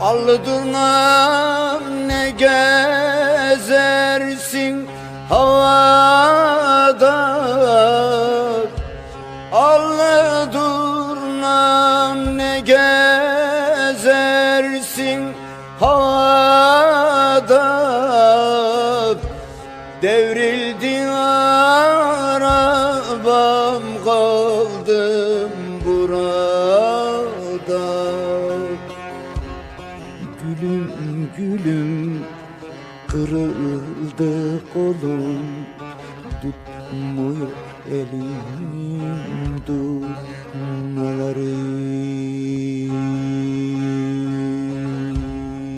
Allı durnam ne gezersin havada? Allı durnam ne gezersin havada? Devrildi arabam kaldım burada Gülüm gülüm. Kırıldı kolum. Tutmuyor elim tutmuyor